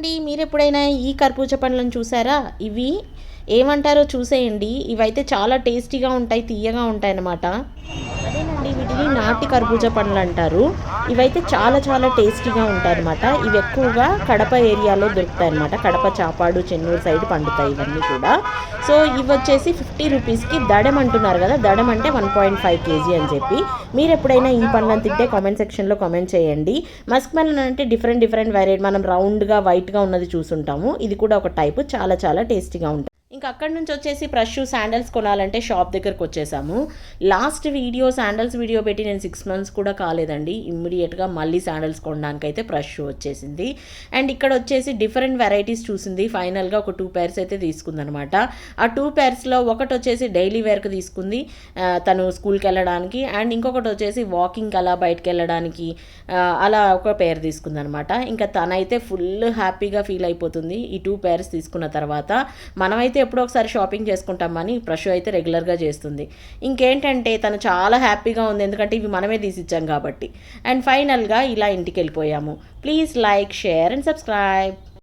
అండి మీరు ఎప్పుడైనా ఈ కర్పూజ పండ్లను చూసారా? ఇవి ఏమంటారో చూసేయండి. ఇవైతే చాలా టేస్టీగా ఉంటాయి తీయగా ఉంటాయి అన్నమాట. అదేనండి వీటిని నాటి కర్బూజా పండ్లు అంటారు. ఇవైతే చాలా చాలా టేస్టీగా ఉంటాయి అనమాట ఇవి ఎక్కువగా కడప ఏరియాలో దొరుకుతాయి అనమాట కడప చాపాడు చెన్నూరు సైడ్ పండుతాయి ఇవన్నీ కూడా. సో ఇవి వచ్చేసి ఫిఫ్టీ రూపీస్కి దడం అంటున్నారు కదా దడం అంటే వన్ పాయింట్ ఫైవ్ కేజీ అని చెప్పి. మీరు ఎప్పుడైనా ఈ పండ్లను తింటే కామెంట్ సెక్షన్లో కామెంట్ చేయండి. మస్క్ మెలన్ అంటే డిఫరెంట్ డిఫరెంట్ వెరైటీ మనం రౌండ్గా వైట్గా ఉన్నది చూసుంటాము. ఇది కూడా ఒక టైపు చాలా చాలా టేస్టీగా ఉంటుంది. ఇంకా అక్కడి నుంచి వచ్చేసి ఫ్రెష్ శాండల్స్ కొనాలంటే షాప్ దగ్గరకు వచ్చేసాము. లాస్ట్ వీడియో శాండల్స్ వీడియో పెట్టి నేను సిక్స్ మంత్స్ కూడా కాలేదండి. ఇమ్మీడియట్గా మళ్ళీ శాండల్స్ కొనడానికి అయితే ఫ్రెష్ వచ్చేసింది. అండ్ ఇక్కడ వచ్చేసి డిఫరెంట్ వెరైటీస్ చూసింది. ఫైనల్గా ఒక టూ పేర్స్ అయితే తీసుకుందనమాట. ఆ టూ పేర్స్లో ఒకటి వచ్చేసి డైలీ వేర్కి తీసుకుంది. తను స్కూల్కి వెళ్ళడానికి. అండ్ ఇంకొకటి వచ్చేసి వాకింగ్ అలా బయటకు వెళ్ళడానికి అలా ఒక పేర్ తీసుకుందనమాట. ఇంకా తనైతే ఫుల్ హ్యాపీగా ఫీల్ అయిపోతుంది ఈ టూ పేర్స్ తీసుకున్న తర్వాత. మనమైతే ఎప్పుడో ఒకసారి షాపింగ్ చేసుకుంటామని ప్రషు అయితే రెగ్యులర్గా చేస్తుంది. ఇంకేంటంటే తను చాలా హ్యాపీగా ఉంది. ఎందుకంటే ఇవి మనమే తీసిచ్చాం కాబట్టి. అండ్ ఫైనల్గా ఇలా ఇంటికి వెళ్ళిపోయాము. Please like share and subscribe